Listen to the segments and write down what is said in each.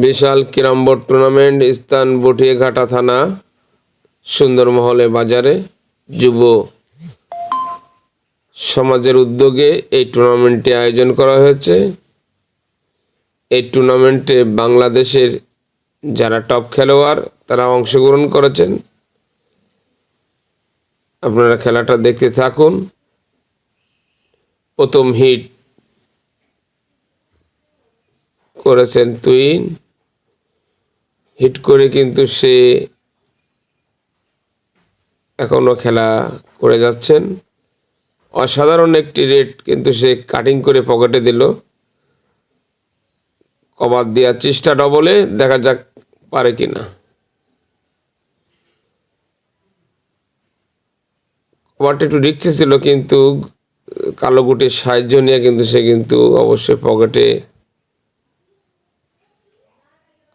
বিশাল carrom board tournament স্থান বটিয়াঘাটা থানা সুন্দরমহলে বাজারে যুব সমাজের উদ্যোগে এই টুর্নামেন্টটি আয়োজন করা হয়েছে। এই টুর্নামেন্টে বাংলাদেশের যারা টপ খেলোয়াড়, তারা অংশগ্রহণ করেছেন। আপনারা খেলাটা দেখতে থাকুন। প্রথম হিট করেছেন তুইন হিট করে কিন্তু সে এখনও খেলা করে যাচ্ছেন। অসাধারণ একটি রেট কিন্তু সে কাটিং করে পকেটে দিল। কভার দেওয়ার চেষ্টা ডবলে, দেখা যাক পারে কি না কভারটা একটু রিক্সে ছিল কিন্তু, কালো গুটির সাহায্য নিয়ে কিন্তু সে কিন্তু অবশ্যই পকেটে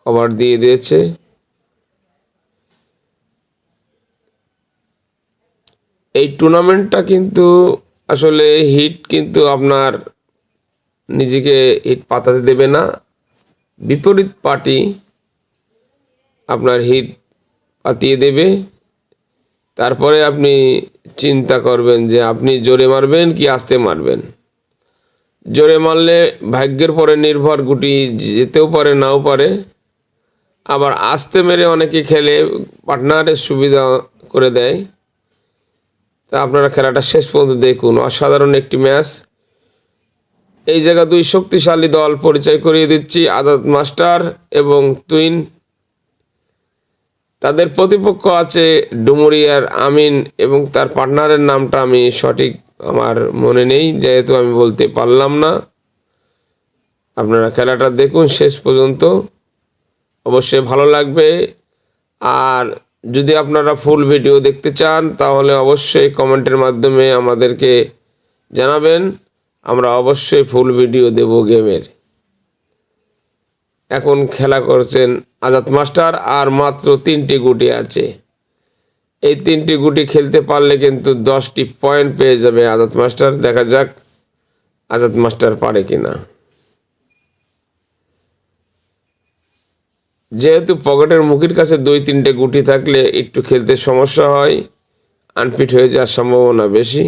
কভার দিয়ে দিয়েছে। এই টুর্নামেন্টটা কিন্তু আসলে হিট কিন্তু আপনার নিজেকে হিট পাতাতে দেবে না। বিপরীত পার্টি আপনার হিট পাতিয়ে দেবে। তারপরে আপনি চিন্তা করবেন যে আপনি জোরে মারবেন কি আস্তে মারবেন। জোরে মারলে ভাগ্যের পরে নির্ভর গুটি যেতেও পারে, নাও পারে। আবার আস্তে মেরে অনেকে খেলে পার্টনারের সুবিধা করে দেয়। তা আপনারা খেলাটা শেষ পর্যন্ত দেখুন। অসাধারণ একটি ম্যাচ। এই জায়গা দুই শক্তিশালী দল পরিচয় করিয়ে দিচ্ছি, আজাদ মাস্টার এবং তুইন। তাদের প্রতিপক্ষ আছে ডুমুরিয়ার আমিন এবং তার পার্টনারের নামটা আমি সঠিক আমার মনে নেই, যেহেতু আমি বলতে পারলাম না। আপনারা খেলাটা দেখুন শেষ পর্যন্ত। অবশ্যই ভালো লাগবে। আর যদি আপনারা ফুল ভিডিও দেখতে চান, তাহলে অবশ্যই কমেন্টের মাধ্যমে আমাদেরকে জানাবেন। আমরা অবশ্যই ফুল ভিডিও দেব গেমের। এখন খেলা করছেন আজাদ মাস্টার, আর মাত্র তিনটি গুটি আছে। এই তিনটি গুটি খেলতে পারলে কিন্তু দশটি পয়েন্ট পেয়ে যাবে আজাদ মাস্টার। দেখা যাক আজাদ মাস্টার পারে কিনা। যেহেতু পকেটের মুখের কাছে দুই তিনটে গুটি থাকলে একটু খেলতে সমস্যা হয়, আনফিট হয়ে যাওয়ার সম্ভাবনা বেশি।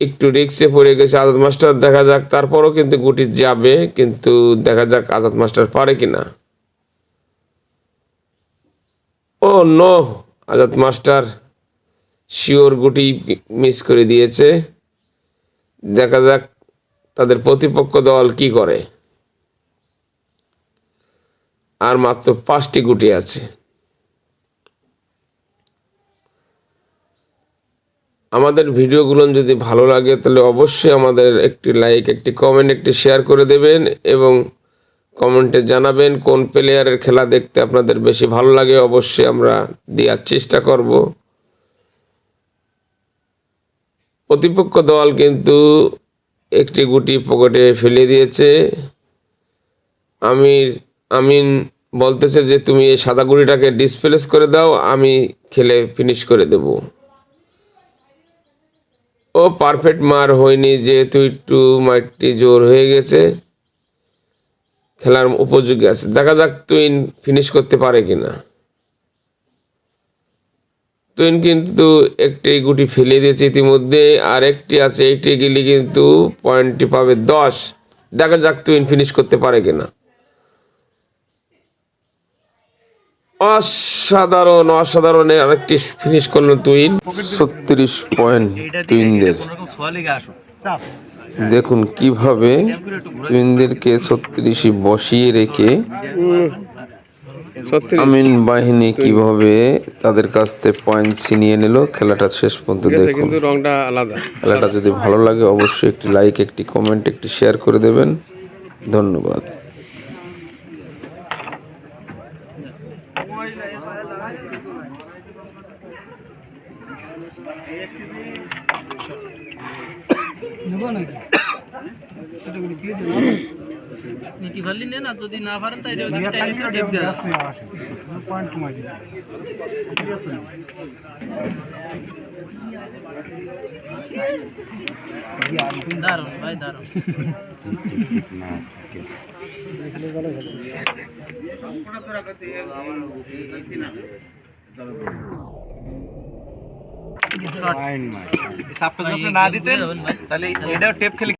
একটু রিক্সে পড়ে গেছে আজাদ মাস্টার, দেখা যাক তারপরও কিন্তু গুটি যাবে, কিন্তু দেখা যাক আজাদ মাস্টার পারে কিনা। Oh no, Azad master sure গুটি মিস করে দিয়েছে। দেখা যাক তাদের প্রতিপক্ষ দল কি করে। আর মাত্র পাঁচটি গুটি আছে। আমাদের ভিডিওগুলো যদি ভালো লাগে, তাহলে অবশ্যই আমাদের একটি লাইক একটি কমেন্ট একটি শেয়ার করে দেবেন এবং কমেন্টে জানাবেন কোন প্লেয়ারের খেলা দেখতে আপনাদের বেশি ভালো লাগে। অবশ্যই আমরা দেওয়ার চেষ্টা করব। প্রতিপক্ষ দল কিন্তু একটি গুটি পকেটে ফেলে দিয়েছে। আমির আমিন বলতেছে যে, তুমি এই সাদা গুড়িটাকে ডিসপ্লেস করে দাও, আমি খেলে ফিনিশ করে দেব। ও পারফেক্ট মার হয়নি, যেহেতু একটু মাইটটি জোর হয়ে গেছে। খেলার উপযোগী আছে। দেখা যাক তুইন ফিনিশ করতে পারে কিনা। তুইন কিন্তু একটি গুটি ফেলে দিয়েছে ইতিমধ্যে, আর একটি আছে, এইটি গেলে কিন্তু পয়েন্টটি পাবে দশ। দেখা যাক তুইন ফিনিশ করতে পারে কিনা। অসাধারণ অসাধারণ আরেকটি ফিনিশ করল তুইন ছত্রিশ পয়েন্ট তুইনদের চাপ দেখুন কীভাবে তুইনদেরকে ছত্রিশে বসিয়ে রেখে আমিন বাহিনী কীভাবে তাদের কাছ থেকে পয়েন্ট ছিনিয়ে নিল খেলাটা শেষ পর্যন্ত দেখুন। রংটা আলাদা। খেলাটা যদি ভালো লাগে অবশ্যই একটি লাইক একটি কমেন্ট একটি শেয়ার করে দেবেন। ধন্যবাদ। নীতি পারলি নে না যদি না পারেন তাই। পয়েন্ট দারুণ ভাই দারুণ না দিতেন তাহলে এটাও টেপ খেলে